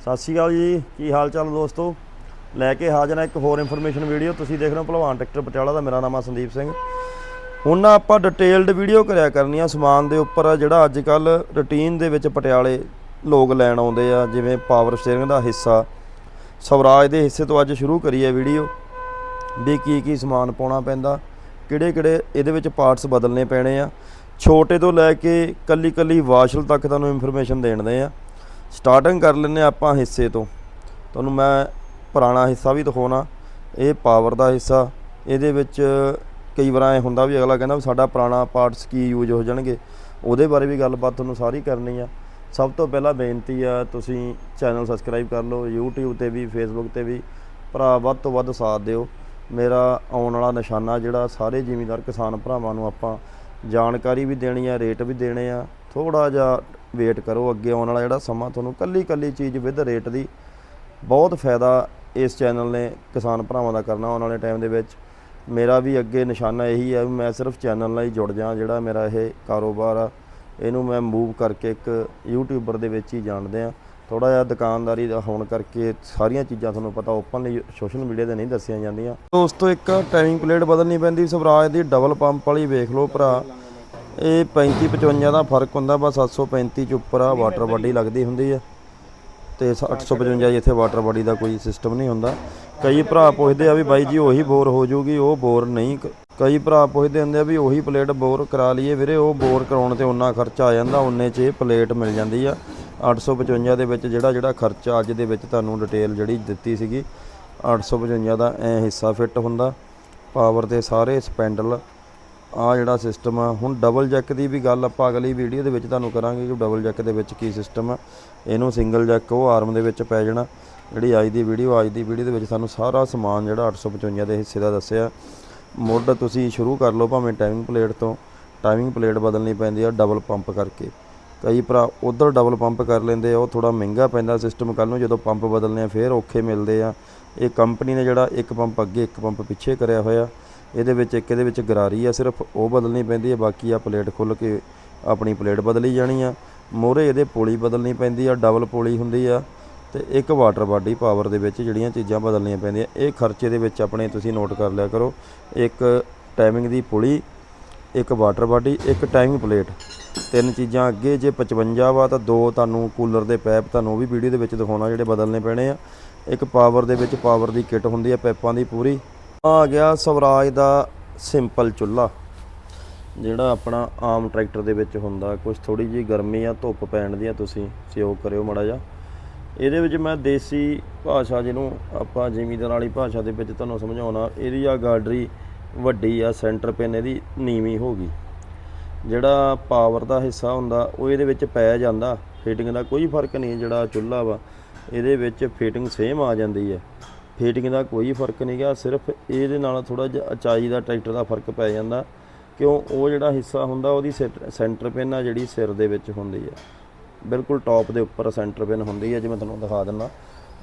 ਸਤਿ ਸ਼੍ਰੀ ਅਕਾਲ ਜੀ, ਕੀ ਹਾਲ ਚਾਲ ਦੋਸਤੋ? ਲੈ ਕੇ ਹਾਜ਼ਰ ਹਾਂ ਇੱਕ ਹੋਰ ਇਨਫੋਰਮੇਸ਼ਨ ਵੀਡੀਓ ਤੁਸੀਂ ਦੇਖ ਰਹੇ ਹੋ ਭਲਵਾਨ ਟਰੈਕਟਰ ਪਟਿਆਲਾ ਦਾ, ਮੇਰਾ ਨਾਮ ਆ ਸੰਦੀਪ ਸਿੰਘ। ਹੁਣ ਨਾ ਆਪਾਂ ਡਿਟੇਲਡ ਵੀਡੀਓ ਕਰਿਆ ਕਰਨੀ ਆ, ਸਮਾਨ ਦੇ ਉੱਪਰ ਜਿਹੜਾ ਅੱਜ ਕੱਲ ਰੂਟੀਨ ਦੇ ਵਿੱਚ ਪਟਿਆਲੇ ਲੋਕ ਲੈਣ ਆਉਂਦੇ ਆ, ਜਿਵੇਂ ਪਾਵਰ ਸਟੀਅਰਿੰਗ ਦਾ ਹਿੱਸਾ। ਸਵਰਾਜ ਦੇ ਹਿੱਸੇ ਤੋਂ ਅੱਜ ਸ਼ੁਰੂ ਕਰੀ ਹੈ ਵੀਡੀਓ ਵੀ ਕੀ ਕੀ ਸਮਾਨ ਪਾਉਣਾ ਪੈਂਦਾ ਕਿਹੜੇ ਕਿਹੜੇ ਇਹਦੇ ਵਿੱਚ ਪਾਰਟਸ ਬਦਲਨੇ ਪੈਣੇ ਆ। ਛੋਟੇ ਤੋਂ ਲੈ ਕੇ ਕੱਲੀ ਕੱਲੀ ਵਾਸ਼ਲ ਤੱਕ ਤੁਹਾਨੂੰ ਇਨਫੋਰਮੇਸ਼ਨ ਦੇਣਦੇ ਆ। ਸਟਾਰਟਿੰਗ ਕਰ ਲੈਂਦੇ ਹਾਂ ਆਪਾਂ ਹਿੱਸੇ ਤੋਂ। ਤੁਹਾਨੂੰ ਮੈਂ ਪੁਰਾਣਾ ਹਿੱਸਾ ਵੀ ਦਿਖਾਉਣਾ। ਇਹ ਪਾਵਰ ਦਾ ਹਿੱਸਾ। ਇਹਦੇ ਵਿੱਚ ਕਈ ਵਾਰ ਐ ਹੁੰਦਾ ਵੀ ਅਗਲਾ ਕਹਿੰਦਾ ਵੀ ਸਾਡਾ ਪੁਰਾਣਾ ਪਾਰਟਸ ਕੀ ਯੂਜ਼ ਹੋ ਜਾਣਗੇ। ਉਹਦੇ ਬਾਰੇ ਵੀ ਗੱਲਬਾਤ ਤੁਹਾਨੂੰ ਸਾਰੀ ਕਰਨੀ ਆ। ਸਭ ਤੋਂ ਪਹਿਲਾਂ ਬੇਨਤੀ ਆ, ਤੁਸੀਂ ਚੈਨਲ ਸਬਸਕ੍ਰਾਈਬ ਕਰ ਲਓ, YouTube ਤੇ ਵੀ, Facebook ਤੇ ਵੀ। ਭਰਾ, ਵੱਧ ਤੋਂ ਵੱਧ ਸਾਥ ਦਿਓ। ਮੇਰਾ ਆਉਣ ਵਾਲਾ ਨਿਸ਼ਾਨਾ ਜਿਹੜਾ, ਸਾਰੇ ਜ਼ਿਮੀਂਦਾਰ ਕਿਸਾਨ ਭਰਾਵਾਂ ਨੂੰ ਆਪਾਂ ਜਾਣਕਾਰੀ ਵੀ ਦੇਣੀ ਆ ਰੇਟ ਵੀ ਦੇਣੇ ਆ। ਥੋੜਾ ਜਿਹਾ ਵੇਟ ਕਰੋ, ਅੱਗੇ ਆਉਣ ਵਾਲਾ ਜਿਹੜਾ ਸਮਾਂ ਤੁਹਾਨੂੰ ਕੱਲੀ ਕੱਲੀ ਚੀਜ਼ ਵਿਦ ਰੇਟ ਦੀ ਬਹੁਤ ਫਾਇਦਾ ਇਸ ਚੈਨਲ ਨੇ ਕਿਸਾਨ ਭਰਾਵਾਂ ਦਾ ਕਰਨਾ ਆਉਣ ਵਾਲੇ ਟਾਈਮ ਦੇ ਵਿੱਚ। ਮੇਰਾ ਵੀ ਅੱਗੇ ਨਿਸ਼ਾਨਾ ਇਹੀ ਹੈ ਵੀ ਮੈਂ ਸਿਰਫ ਚੈਨਲ ਨਾਲ ਹੀ ਜੁੜ ਜਾ ਜਿਹੜਾ ਮੇਰਾ ਇਹ ਕਾਰੋਬਾਰ ਆ। ਇਹਨੂੰ ਮੈਂ ਮੂਵ ਕਰਕੇ ਇੱਕ ਯੂਟਿਊਬਰ ਦੇ ਵਿੱਚ ਹੀ ਜਾਣਦੇ ਆ ਥੋੜਾ ਜਿਹਾ ਦੁਕਾਨਦਾਰੀ ਦਾ ਹੋਣ ਕਰਕੇ ਸਾਰੀਆਂ ਚੀਜ਼ਾਂ ਤੁਹਾਨੂੰ ਪਤਾ ਓਪਨਲੀ ਸੋਸ਼ਲ ਮੀਡੀਆ ਤੇ ਨਹੀਂ ਦੱਸੀਆਂ ਜਾਂਦੀਆਂ। ਦੋਸਤੋ, ਇੱਕ ਟਾਈਮਿੰਗ ਪਲੇਟ ਬਦਲਣੀ ਪੈਂਦੀ। ਸਵਰਾਜ ਦੀ ਡਬਲ ਪੰਪ ਵਾਲੀ ਵੇਖ ਲਓ ਭਰਾ। ਇਹ 35 55 ਦਾ ਫ਼ਰਕ ਹੁੰਦਾ, ਬਸ 735 ਚ ਉੱਪਰ ਆ ਵਾਟਰ ਬਾਡੀ ਲੱਗਦੀ ਹੁੰਦੀ ਆ। ਤੇ 855 ਇੱਥੇ ਵਾਟਰ ਬਾਡੀ ਦਾ ਕੋਈ ਸਿਸਟਮ ਨਹੀਂ ਹੁੰਦਾ। ਕਈ ਭਰਾ ਪੁੱਛਦੇ ਆ ਵੀ ਬਾਈ ਜੀ ਉਹੀ ਬੋਰ ਹੋ ਜੂਗੀ ਉਹ ਬੋਰ ਨਹੀਂ। ਕਈ ਭਰਾ ਪੁੱਛਦੇ ਹੁੰਦੇ ਆ ਵੀ ਉਹੀ ਪਲੇਟ ਬੋਰ ਕਰਾ ਲਈਏ ਵੀਰੇ, ਉਹ ਬੋਰ ਕਰਾਉਣ ਤੇ ਉਨਾ ਖਰਚਾ ਆ ਜਾਂਦਾ ਉਨੇ 'ਚ ਇਹ ਪਲੇਟ ਮਿਲ ਜਾਂਦੀ ਆ। 855 ਦੇ ਵਿੱਚ ਜਿਹੜਾ ਜਿਹੜਾ ਖਰਚਾ ਅੱਜ ਦੇ ਵਿੱਚ ਤੁਹਾਨੂੰ ਡਿਟੇਲ ਜਿਹੜੀ ਦਿੱਤੀ ਸੀਗੀ 855 ਦਾ ਐ ਹਿੱਸਾ ਫਿੱਟ ਹੁੰਦਾ। ਪਾਵਰ ਦੇ ਸਾਰੇ ਸਪੈਂਡਲ ਆ ਜਿਹੜਾ ਸਿਸਟਮ ਆ, ਹੁਣ ਡਬਲ ਜੈਕ ਦੀ ਵੀ ਗੱਲ ਆਪਾਂ ਅਗਲੀ ਵੀਡੀਓ ਦੇ ਵਿੱਚ ਤੁਹਾਨੂੰ ਕਰਾਂਗੇ ਕਿ ਡਬਲ ਜੈਕ ਦੇ ਵਿੱਚ ਕੀ ਸਿਸਟਮ ਆ। ਇਹਨੂੰ ਸਿੰਗਲ ਜੈਕ ਉਹ ਆਰਮ ਦੇ ਵਿੱਚ ਪੈ ਜਾਣਾ। ਜਿਹੜੀ ਅੱਜ ਦੀ ਵੀਡੀਓ ਅੱਜ ਦੀ ਵੀਡੀਓ ਦੇ ਵਿੱਚ ਤੁਹਾਨੂੰ ਸਾਰਾ ਸਮਾਨ ਜਿਹੜਾ 855 ਦੇ ਹਿੱਸੇ ਦਾ ਦੱਸਿਆ। ਮੁੱਢ ਤੁਸੀਂ ਸ਼ੁਰੂ ਕਰ ਲਓ ਭਾਵੇਂ ਟਾਈਮਿੰਗ ਪਲੇਟ ਤੋਂ। ਟਾਈਮਿੰਗ ਪਲੇਟ ਬਦਲਣੀ ਪੈਂਦੀ ਆ ਡਬਲ ਪੰਪ ਕਰਕੇ। ਕਈ ਭਰਾ ਉਧਰ ਡਬਲ ਪੰਪ ਕਰ ਲੈਂਦੇ ਆ, ਉਹ ਥੋੜਾ ਮਹਿੰਗਾ ਪੈਂਦਾ ਸਿਸਟਮ ਕੱਲ ਨੂੰ। ਜਦੋਂ ਪੰਪ ਬਦਲਨੇ ਆ, ਫੇਰ ਔਖੇ ਮਿਲਦੇ ਆ। ਇਹ ਕੰਪਨੀ ਨੇ ਜਿਹੜਾ ਇੱਕ ਪੰਪ ਅੱਗੇ ਇੱਕ ਪੰਪ ਪਿੱਛੇ ਕਰਿਆ ਹੋਇਆ। ਇਹਦੇ ਵਿੱਚ ਇੱਕ ਇਹਦੇ ਵਿੱਚ ਗਰਾਰੀ ਆ, ਸਿਰਫ ਉਹ ਬਦਲਣੀ ਪੈਂਦੀ ਹੈ ਬਾਕੀ ਆ ਪਲੇਟ ਖੁੱਲ ਕੇ ਆਪਣੀ ਪਲੇਟ ਬਦਲੀ ਜਾਣੀ ਆ। ਮੋਰੇ ਇਹਦੇ ਪੋਲੀ ਬਦਲਣੀ ਪੈਂਦੀ ਆ, ਡਬਲ ਪੋਲੀ ਹੁੰਦੀ ਆ ਤੇ ਇੱਕ ਵਾਟਰ ਬਾਡੀ ਪਾਵਰ ਦੇ ਵਿੱਚ ਜਿਹੜੀਆਂ ਚੀਜ਼ਾਂ ਬਦਲਣੀਆਂ ਪੈਂਦੀਆਂ। ਇਹ ਖਰਚੇ ਦੇ ਵਿੱਚ ਆਪਣੇ ਤੁਸੀਂ ਨੋਟ ਕਰ ਲਿਆ ਕਰੋ, ਇੱਕ ਟਾਈਮਿੰਗ ਦੀ ਪੁਲੀ, ਇੱਕ ਵਾਟਰ ਬਾਡੀ, ਇੱਕ ਟਾਈਮਿੰਗ ਪਲੇਟ। ਤਿੰਨ ਚੀਜ਼ਾਂ ਅੱਗੇ ਜੇ 55 ਵਾ ਤਾਂ ਦੋ ਤੁਹਾਨੂੰ ਕੂਲਰ ਦੇ ਪੈਪ ਤੁਹਾਨੂੰ ਉਹ ਵੀ ਵੀਡੀਓ ਦੇ ਵਿੱਚ ਦਿਖਾਉਣਾ ਜਿਹੜੇ ਬਦਲਨੇ ਪੈਣੇ ਆ। ਇੱਕ ਪਾਵਰ ਦੇ ਵਿੱਚ ਪਾਵਰ ਦੀ ਕਿੱਟ ਹੁੰਦੀ ਆ, ਪੈਪਾਂ ਦੀ ਪੂਰੀ। ਆ ਗਿਆ ਸਵਰਾਜ ਦਾ ਸਿੰਪਲ ਚੁੱਲ੍ਹਾ, ਜਿਹੜਾ ਆਪਣਾ ਆਮ ਟਰੈਕਟਰ ਦੇ ਵਿੱਚ ਹੁੰਦਾ। ਕੁਝ ਥੋੜੀ ਜੀ ਗਰਮੀ ਆ, ਧੁੱਪ ਪੈਣ ਦੀ ਆ, ਤੁਸੀਂ ਸਹਿਯੋਗ ਕਰਿਓ ਮੜਾ ਜਾ ਇਹਦੇ ਵਿੱਚ ਮੈਂ ਦੇਸੀ ਭਾਸ਼ਾ ਜਿਹਨੂੰ ਆਪਾਂ ਜ਼ਿਮੀਦਾਰ ਵਾਲੀ ਭਾਸ਼ਾ ਦੇ ਵਿੱਚ ਤੁਹਾਨੂੰ ਸਮਝਾਉਣਾ, ਇਹਦੀ ਆ ਗਾਡਰੀ ਵੱਡੀ ਆ, ਸੈਂਟਰ ਪਿੰਨ ਇਹਦੀ ਨੀਵੀਂ ਹੋ ਗਈ। ਜਿਹੜਾ ਪਾਵਰ ਦਾ ਹਿੱਸਾ ਹੁੰਦਾ, ਉਹ ਇਹਦੇ ਵਿੱਚ ਪੈ ਜਾਂਦਾ। ਫਿਟਿੰਗ ਦਾ ਕੋਈ ਫ਼ਰਕ ਨਹੀਂ, ਜਿਹੜਾ ਚੁੱਲ੍ਹਾ ਵਾ, ਇਹਦੇ ਵਿੱਚ ਫਿਟਿੰਗ ਸੇਮ ਆ ਜਾਂਦੀ ਹੈ ਫਿਟਿੰਗ ਦਾ ਕੋਈ ਫ਼ਰਕ ਨਹੀਂ ਗਾ, ਸਿਰਫ ਇਹਦੇ ਨਾਲ ਥੋੜਾ ਜਿਹਾ ਉਚਾਈ ਦਾ ਟਰੈਕਟਰ ਦਾ ਫ਼ਰਕ ਪੈ ਜਾਂਦਾ, ਕਿਉਂ ਉਹ ਜਿਹੜਾ ਹਿੱਸਾ ਹੁੰਦਾ ਉਹਦੀ ਸੈਂਟਰ ਪਿਨ ਆ ਜਿਹੜੀ ਸਿਰ ਦੇ ਵਿੱਚ ਹੁੰਦੀ ਆ। ਬਿਲਕੁਲ ਟੌਪ ਦੇ ਉੱਪਰ ਸੈਂਟਰ ਪਿਨ ਹੁੰਦੀ ਹੈ ਜਿਵੇਂ ਤੁਹਾਨੂੰ ਦਿਖਾ ਦਿੰਦਾ।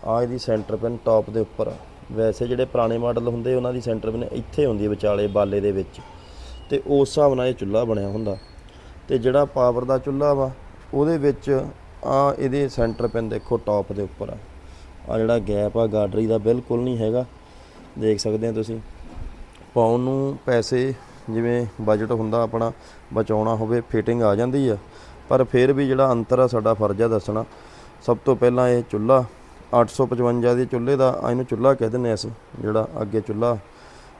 ਆ ਇਹਦੀ ਸੈਂਟਰ ਪਿਨ ਟੌਪ ਦੇ ਉੱਪਰ। ਆ। ਵੈਸੇ ਜਿਹੜੇ ਪੁਰਾਣੇ ਮਾਡਲ ਹੁੰਦੇ, ਉਹਨਾਂ ਦੀ ਸੈਂਟਰ ਪਿਨ ਇੱਥੇ ਹੁੰਦੀ ਹੈ ਵਿਚਾਲੇ, ਬਾਲੇ ਦੇ ਵਿੱਚ। ਤੇ ਉਸ ਹਿਸਾਬ ਨਾਲ ਇਹ ਚੁੱਲ੍ਹਾ ਬਣਿਆ ਹੁੰਦਾ। ਤੇ ਜਿਹੜਾ ਪਾਵਰ ਦਾ ਚੁੱਲ੍ਹਾ ਵਾ, ਉਹਦੇ ਵਿੱਚ ਆ ਇਹਦੇ ਸੈਂਟਰ ਪਿਨ ਦੇਖੋ ਟੌਪ ਦੇ ਉੱਪਰ ਆ। ਆ ਜਿਹੜਾ ਗੈਪ ਆ ਗਾਡਰੀ ਦਾ ਬਿਲਕੁਲ ਨਹੀਂ ਹੈਗਾ। ਦੇਖ ਸਕਦੇ ਆ ਤੁਸੀਂ। ਪਾਉਣ ਨੂੰ ਪੈਸੇ ਜਿਵੇਂ ਬਜਟ ਹੁੰਦਾ ਆਪਣਾ, ਬਚਾਉਣਾ ਹੋਵੇ ਫਿਟਿੰਗ ਆ ਜਾਂਦੀ ਆ। ਪਰ ਫਿਰ ਵੀ ਜਿਹੜਾ ਅੰਤਰ ਆ, ਸਾਡਾ ਫਰਜ਼ ਆ ਦੱਸਣਾ। ਸਭ ਤੋਂ ਪਹਿਲਾਂ ਇਹ ਚੁੱਲ੍ਹਾ 855 ਦੇ ਚੁੱਲ੍ਹੇ ਦਾ ਇਹਨੂੰ ਚੁੱਲ੍ਹਾ ਕਹਿ ਦਿੰਦੇ ਅਸੀਂ, ਜਿਹੜਾ ਅੱਗੇ ਚੁੱਲ੍ਹਾ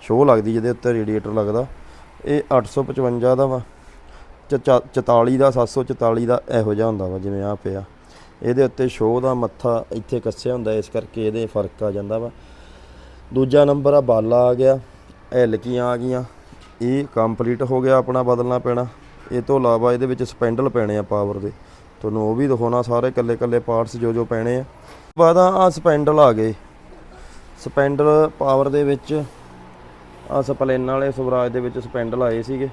ਸ਼ੋਅ ਲੱਗਦੀ ਜਿਹਦੇ ਉੱਤੇ ਰੇਡੀਏਟਰ ਲੱਗਦਾ। ਇਹ 855 ਦਾ ਵਾ ਚ- ਚ- 44 ਦਾ 744 ਦਾ ਇਹੋ ਜਿਹਾ ਹੁੰਦਾ ਵਾ, ਜਿਵੇਂ ਆ ਪਿਆ। ਇਹਦੇ ਉੱਤੇ ਸ਼ੋਅ ਦਾ ਮੱਥਾ ਇੱਥੇ ਕੱਸਿਆ ਹੁੰਦਾ, ਇਸ ਕਰਕੇ ਇਹਦੇ ਫ਼ਰਕ ਆ ਜਾਂਦਾ ਵਾ। ਦੂਜਾ ਨੰਬਰ ਆ, ਬਾਲਾ ਆ ਗਿਆ, ਐਲਕੀਆਂ ਆ ਗਈਆਂ। ਇਹ ਕੰਪਲੀਟ ਹੋ ਗਿਆ ਆਪਣਾ ਬਦਲਣਾ ਪੈਣਾ। ਇਹ ਤੋਂ ਇਲਾਵਾ ਇਹਦੇ ਵਿੱਚ ਸਪੈਂਡਲ ਪੈਣੇ ਆ ਪਾਵਰ ਦੇ। ਤੁਹਾਨੂੰ ਉਹ ਵੀ ਦਿਖਾਉਣਾ, ਸਾਰੇ ਕੱਲੇ ਕੱਲੇ ਪਾਰਟਸ ਜੋ ਜੋ ਪੈਣੇ ਆ। ਬਾਅਦ ਆ ਸਪੈਂਡਲ ਆ ਗਏ। ਸਪੈਂਡਲ ਪਾਵਰ ਦੇ ਵਿੱਚ ਆ ਸਪਲੇਨ ਵਾਲੇ ਸਵਰਾਜ ਦੇ ਵਿੱਚ ਸਪੈਂਡਲ ਆਏ ਸੀਗੇ।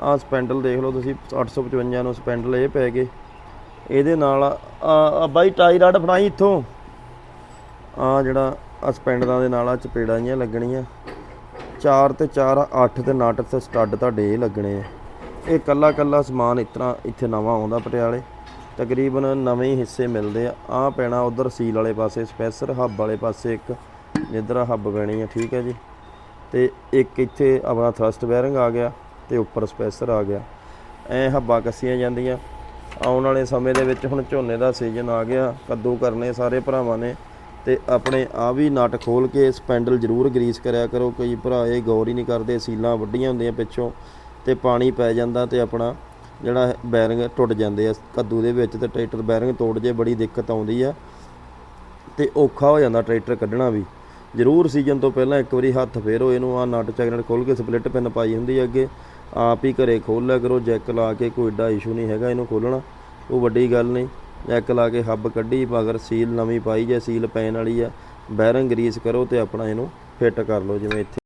ਆ ਸਪੈਂਡਲ ਦੇਖ ਲਓ ਤੁਸੀਂ 855 ਨੂੰ ਸਪੈਂਡਲ ਇਹ ਪੈ ਗਏ। ਇਹਦੇ ਨਾਲ ਆ ਬਾਈ ਟਾਈ ਰਡ ਫੜਾਈ ਇੱਥੋਂ। ਆ ਜਿਹੜਾ ਆ ਸਪੈਂਡਲਾਂ ਦੇ ਨਾਲ ਆ ਚਪੇੜਾਂ ਜੀਆਂ ਲੱਗਣੀਆਂ। 4 ਤੇ 4 8 ਤੇ ਨਟ ਤੇ ਸਟੱਡ ਤੁਹਾਡੇ ਇਹ ਲੱਗਣੇ ਆ। ਇਹ ਕੱਲਾ ਕੱਲਾ ਸਮਾਨ ਇਸ ਤਰ੍ਹਾਂ ਇੱਥੇ ਨਵਾਂ ਆਉਂਦਾ ਪਟਿਆਲੇ। ਤਕਰੀਬਨ ਨਵੇਂ ਹਿੱਸੇ ਮਿਲਦੇ ਆ। ਆ ਪੈਣਾ ਉਧਰ ਸੀਲ ਵਾਲੇ ਪਾਸੇ, ਸਪੈਸਰ ਹੱਬ ਵਾਲੇ ਪਾਸੇ ਇੱਕ। ਜਿੱਧਰ ਹੱਬ ਪੈਣੀ ਆ, ਠੀਕ ਹੈ ਜੀ। ਤੇ ਇੱਕ ਇੱਥੇ ਆਪਣਾ ਥਰਸਟ ਬੈਰਿੰਗ ਆ ਗਿਆ ਤੇ ਉੱਪਰ ਸਪੈਸਰ ਆ ਗਿਆ। ਐ ਹੱਬਾਂ ਕੱਸੀਆਂ ਜਾਂਦੀਆਂ। ਆਉਣ ਵਾਲੇ ਸਮੇਂ ਦੇ ਵਿੱਚ ਹੁਣ ਝੋਨੇ ਦਾ ਸੀਜ਼ਨ ਆ ਗਿਆ, ਕੱਦੂ ਕਰਨੇ ਸਾਰੇ ਭਰਾਵਾਂ ਨੇ ਤੇ ਆਪਣੇ ਆ ਵੀ ਨਟ ਖੋਲ ਕੇ ਸਪੈਂਡਲ ਜ਼ਰੂਰ ਗਰੀਸ ਕਰਿਆ ਕਰੋ, ਕਈ ਭਰਾ ਇਹ ਗੌਰ ਹੀ ਨਹੀਂ ਕਰਦੇ ਸੀਲਾਂ ਵੱਡੀਆਂ ਹੁੰਦੀਆਂ ਪਿੱਛੋਂ ਤੇ ਪਾਣੀ ਪੈ ਜਾਂਦਾ ਤੇ ਆਪਣਾ ਜਿਹੜਾ ਬੈਰਿੰਗ ਟੁੱਟ ਜਾਂਦੇ ਆ ਕੱਦੂ ਦੇ ਵਿੱਚ ਤੇ ਟਰੈਕਟਰ ਬੈਰਿੰਗ ਤੋੜ ਜੇ ਬੜੀ ਦਿੱਕਤ ਆਉਂਦੀ ਆ ਤੇ ਔਖਾ ਹੋ ਜਾਂਦਾ ਟਰੈਕਟਰ ਕੱਢਣਾ ਵੀ। ਜ਼ਰੂਰ ਸੀਜ਼ਨ ਤੋਂ ਪਹਿਲਾਂ ਇੱਕ ਵਾਰੀ ਹੱਥ ਫੇਰੋ ਇਹਨੂੰ ਆ ਨਟ ਚੈਕਨਟ ਖੋਲ ਕੇ ਸਪਲਿਟ ਪਿੰਨ ਪਾਈ ਹੁੰਦੀ ਹੈ ਅੱਗੇ। ਆਪ ਹੀ ਘਰੇ ਖੋਲ ਲਿਆ ਕਰੋ, ਜੈਕ ਲਾ ਕੇ ਕੋਈ ਏਡਾ ਇਸ਼ੂ ਨਹੀਂ ਹੈਗਾ ਇਹਨੂੰ ਖੋਲਣਾ ਉਹ ਵੱਡੀ ਗੱਲ ਨਹੀਂ। ਜੈਕ ਲਾ ਕੇ ਹੱਬ ਕੱਢੀ, ਮਗਰ ਸੀਲ ਨਵੀਂ ਪਾਈ ਜੇ, ਸੀਲ ਪੈਣ ਵਾਲੀ ਆ। ਬੈਰਿੰਗ ਗਰੀਸ ਕਰੋ ਤੇ ਆਪਣਾ ਇਹਨੂੰ ਫਿੱਟ ਕਰ ਲਓ, ਜਿਵੇਂ ਇੱਥੇ